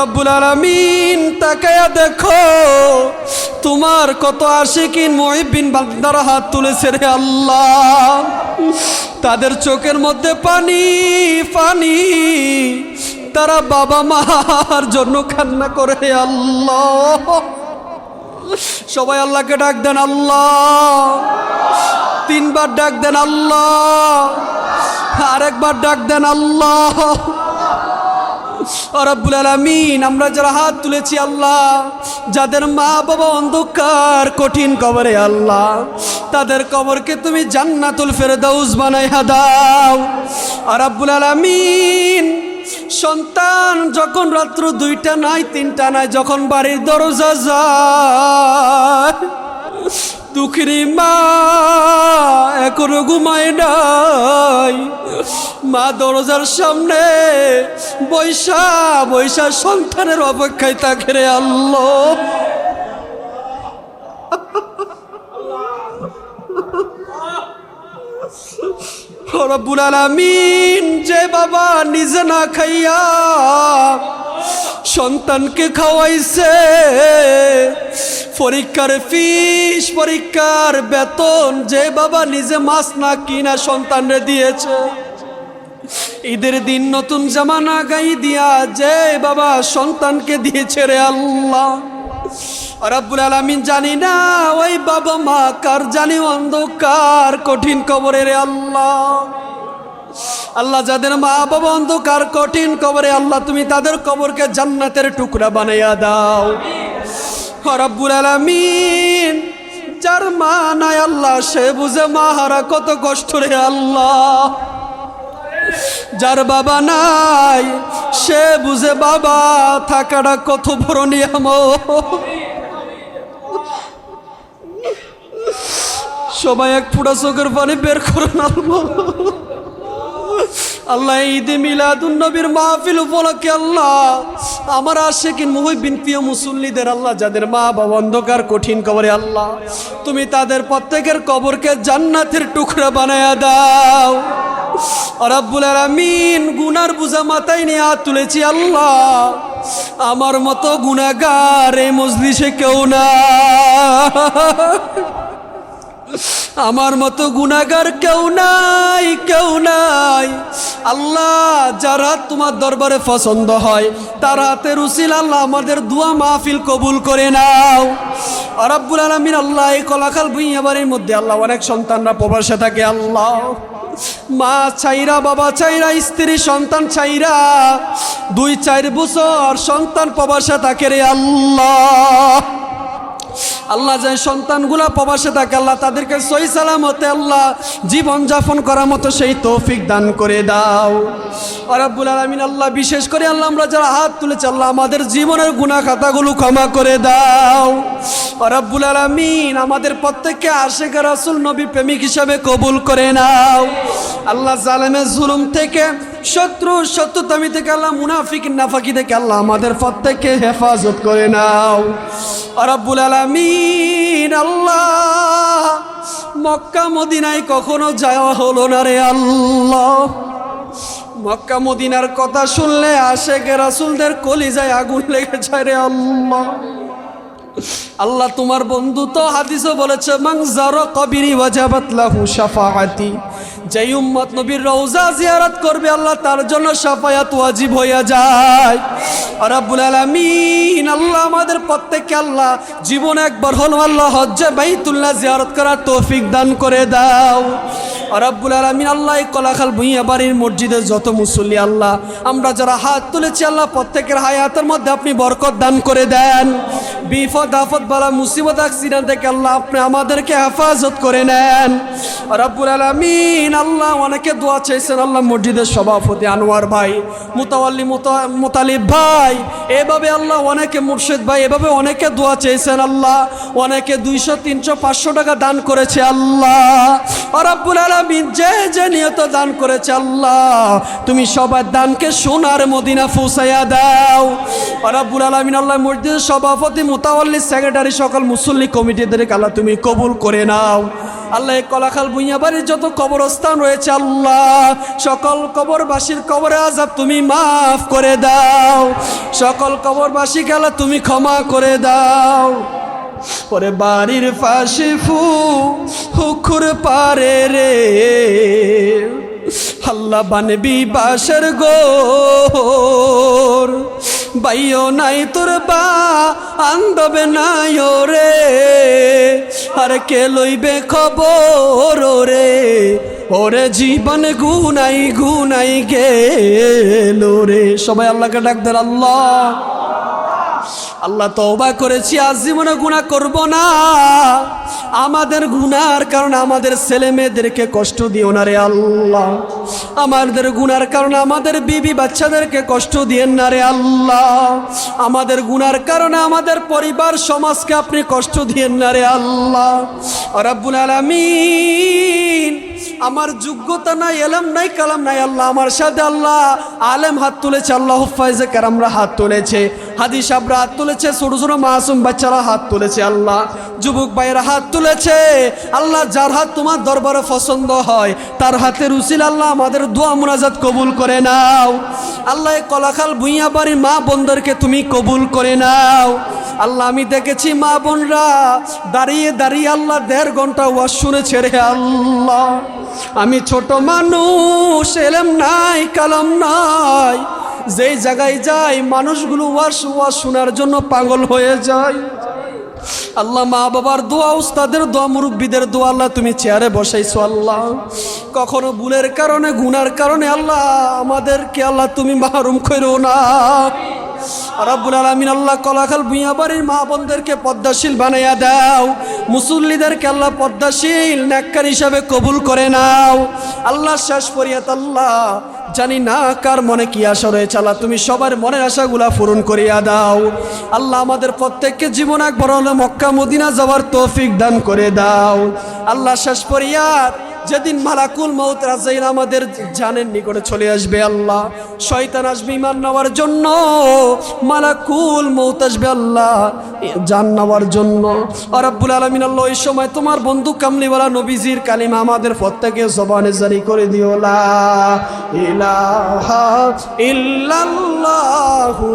রব্বুল আলামিন, তাকায়া দেখো, তোমার কত আশিকিন মহিবিন বান্দার হাত তুলেছে রে আল্লাহ। তাদের চোখের মধ্যে পানি পানি, তারা বাবা মার জন্য কান্না করে আল্লাহ। সবাই আল্লাহকে ডাক দেন আল্লাহ। তিনবার ডাক দেন আল্লাহ। আরেকবার ডাক দেন আল্লাহ। রব্বুল আলামিন, আমরা যারা হাত তুলেছি আল্লাহ, যাদের মা বাবা অন্ধকার, কঠিন কবরে আল্লাহ, তাদের কবরকে তুমি জান্নাতুল ফেরদাউস বানাইয়া দাও। রব্বুল আলামিন, সন্তান যখন রাত্র দুইটা নাই, তিনটা নাই, যখন বাড়ির দরজা যায় দুঃখিনী মা এখনও ঘুমায় নাই। মা দরজার সামনে বৈশা বৈশা সন্তানের অপেক্ষায় থাকে রে আল্লাহ। রব্বুল আলামিন যে বাবা নিজে না খাইয়া সন্তানকে খাওয়াইছে পরীক্ষার ফিস, পরীক্ষার বেতন, যে বাবা নিজে মাছ না কিনা সন্তানরে দিয়েছে। ঈদের দিন নতুন জামা না গাই দিয়া যে বাবা সন্তানকে দিয়েছে রে আল্লাহ। জানি না, ওই বাবা মা কার জানি অন্ধকার, কঠিন কবরে রে আল্লাহ। আল্লাহ যাদের মা বাবা অন্ধকার, কঠিন কবরে আল্লাহ, তুমি তাদের কবরকে জান্নাতের টুকরা বানাইয়া দাও। রব্বুল আলামিন, যার মা নাই আল্লাহ, সে বুঝে মাহারা কত কষ্ট রে আল্লাহ। যার বাবা নাই, সে বুঝে বাবা থাকাটা কত বড় নিয়ম সবাই এক ফুটা চোখের পানি বের করে আল্লাহ। আল্লাহ ঈদে মিলাদুন নবীর মাহফিল উপলক্ষে আল্লাহ আমার আশেকিন মুহিবিন প্রিয় মুসল্লিদের আল্লাহ, যাদের মা বাবা অন্ধকার, কঠিন কবরে আল্লাহ, তুমি তাদের প্রত্যেকের কবরকে জান্নাতের টুকরা বানায়া দাও। গুনার বুঝা মাথায় নিয়ে হাত তুলেছি, আল্লাহ, আমার মতো গুনাগার এই মজলিসে কেউ না। আমার মতো গুনাগার কেউ নাই কেউ নাই। আল্লাহ, যারা তোমার দরবারে পছন্দ হয়, তার হাতের উসিল আল্লাহ আমাদের দুয়া মাহফিল কবুল করে নাও। আরাব্বুল আলমিন আল্লাহ এই কলাখাল ভুইয়া বাড়ির মধ্যে আল্লাহ অনেক সন্তানরা প্রবাসে থাকে, আল্লাহ। মা চাইরা বাবা চাইরা স্ত্রী, সন্তান চাইরা দুই চার বছর সন্তান প্রবাসে থাকে রে আল্লাহ। আল্লাহ যে সন্তানগুলা প্রবাসে থাকে, আল্লাহ তাদেরকে সই সালামতে আল্লাহ জীবন যাপন করার মতো সেই তৌফিক দান করে দাও। আরাবুল আলমিন আল্লাহ বিশেষ করে আল্লাহ আমরা যারা হাত তুলেছি, আল্লাহ আমাদের জীবনের গুণা খাতাগুলো ক্ষমা করে দাও। আরাবুল আলমিন আমাদের প্রত্যেককে আশেখ রাসুল নবী প্রেমিক হিসাবে কবুল করে নাও। আল্লাহ জালেমের জুলুম থেকে শত্রু শত্রুতামি থেকে আল্লাহ, মুনাফিক, নাফাকি থেকে আল্লাহ আমাদের প্রত্যেককে হেফাজত করে নাও। রব্বুল আলামিন, আল্লাহ, মক্কা, মদিনায় কখনো যাওয়া হলো না রে আল্লাহ। মক্কা, মদিনার কথা শুনলে আশেকে রাসুলদের কলিজায় আগুন লেগে যায় রে আল্লাহ। আল্লাহ তোমার বন্ধু তো হাদিসও বলেছে মাংজার কবিরি ওয়াজাবাত লাহু শাফাআতি। যেই উম্মত নবীর রওজা জিয়ারত করবে, আল্লাহ তার জন্য শাফায়াত ওয়াজিব হইয়া যায়। রব্বুল আলামিন, আল্লাহ আমাদের প্রত্যেককে আল্লাহ জীবন একবার হলো আল্লাহ হজ্জে বাইতুল্লাহ জিয়ারত করার তৌফিক দান করে দাও। রব্বুল আলামিন, আল্লাহ এই কলাখাল ভুইয়া বাড়ির মসজিদের যত মুসল্লি, আল্লাহ, আমরা যারা হাত তুলেছি, আল্লাহ প্রত্যেকের হায়াতের মধ্যে আপনি বরকত দান করে দেন। বিপদ আফত বালা মুসিবত অ্যাক্সিডেন্ট থেকে আল্লাহ আপনি আমাদেরকে হেফাজত করে নেন। রব্বুল আলামিন, আল্লাহ অনেকে দোয়া চাইছেন, আল্লাহ মসজিদের সভাপতি আনোয়ার ভাই, মুতাওয়াল্লি মুতা- মুতালিব ভাই, এভাবে আল্লাহ অনেকে মুর্শিদ ভাই, এভাবে অনেকে দোয়া চেয়েছেন আল্লাহ। অনেকে দুইশো, তিনশো, পাঁচশো টাকা দান করেছে আল্লাহ। রব্বুল আলামিন যে যে নিয়ত দান করেছে আল্লাহ, তুমি সবার দানকে সোনার মদিনা ফুসাইয়া দাও। রব্বুল আলামিন আল্লাহ মসজিদের সভাপতি মুতাওয়াল্লি সেক্রেটারি সকল মুসল্লি কমিটিদের আল্লাহ তুমি কবুল করে নাও। আল্লাহ কলাখাল ভুইয়া বাড়ির যত কবরস্থান রয়েছে, আল্লাহ সকল কবরবাসীর কবরে আজাব তুমি মাফ করে দাও। সকল কবরবাসী গেলা তুমি ক্ষমা করে দাও। পরে বাড়ির পাশে ফু, হুকুর পারে রে। আল্লাহ বানবি বাসের গোর। বাইও নাই তোর বা আন্দবে নাই রে। আর কে লইবে খবর রে? ওরে জীবন গুনাই গুনাই গেল রে। সবাই আল্লাহকে ডাক দেন, আল্লাহ। আল্লাহ তওবা করেছি আজ জীবনে গুণা করব না। আমাদের গুনার কারণে আমাদের ছেলে মেয়েদেরকে কষ্ট দিও না রে আল্লাহ। আমাদের গুনার কারণে আমাদের বিবি বাচ্চাদেরকে কষ্ট দিয়েন না রে আল্লাহ। আমাদের গুনার কারণে আমাদের পরিবার সমাজকে আপনি কষ্ট দিয়েন না রে আল্লাহ। রাব্বুল আলামিন, আমার যোগ্যতা নাই, এলাম নাই, কালাম নাই, আল্লাহ আমার সাথে আল্লাহ আলেম হাত তুলেছে, আল্লাহ হুফাইজে কারামরা হাত তুলেছে। হাদি সাবরা হাত তুলেছে, ছোট ছোট মাসুম বাচ্চারা হাত তুলেছে, আল্লাহ যুবক ভাইয়েরা হাত তুলেছে। আল্লাহ যার হাত তোমার দরবারে পছন্দ হয়, তার হাতের উসিল আল্লাহ আমাদের দোয়া মুনাজাত কবুল করে নাও। আল্লাহ কলাখাল ভুইয়া বাড়ির মা বোনদেরকে তুমি কবুল করে নাও। আল্লাহ আমি দেখেছি মা বোনরা দাঁড়িয়ে দাঁড়িয়ে আল্লাহ দেড় ঘণ্টা ওয়াজ শুনেছে রে আল্লাহ। আমি ছোট মানুষ, এলাম নাই, কালাম নাই। যেই জায়গায় যাই মানুষগুলো ওয়াশ ওয়াশ শোনার জন্য পাগল হয়ে যায়। আল্লাহ মা বাবার দোয়া, উস্তাদের দোয়া, মুরব্বীদের দোয়া, আল্লাহ তুমি চেয়ারে বসাইছো আল্লাহ। কখনো ভুলের কারণে, গুনার কারণে আল্লাহ আমাদেরকে আল্লাহ তুমি মাহরুম করো না। আল্লাহ কলাখাল মা পদ্মাশীল দাও। পদ্মাশীল, নেককার হিসাবে কবুল করে নাও। আল্লাহ শেষ পরিয়াত আল্লাহ জানি না কার মনে কি আশা রয়েছে। আল্লাহ, তুমি সবার মনের আশাগুলা পূরণ করিয়া দাও। আল্লাহ আমাদের প্রত্যেককে জীবন একবার হলে মক্কা, মদিনা যাওয়ার তৌফিক দান করে দাও। আল্লাহ, শেষ পরিয়াত যেদিন মালাকুল মৌত রাজাইল আমাদের জানের নিকটে চলে আসবে আল্লাহ, শয়তান আসবে ইমান নেওয়ার জন্য, মালাকুল মৌত আসবে আল্লাহ, জান নেওয়ার জন্য। আরব্বুল আলমিন আল্লাহ, ওই সময় তোমার বন্ধু কামলিওয়ালা নবীজির কালিমা আমাদের প্রত্যেকে জবানে জারি করে দিও ইলাহা ইল্লাল্লাহু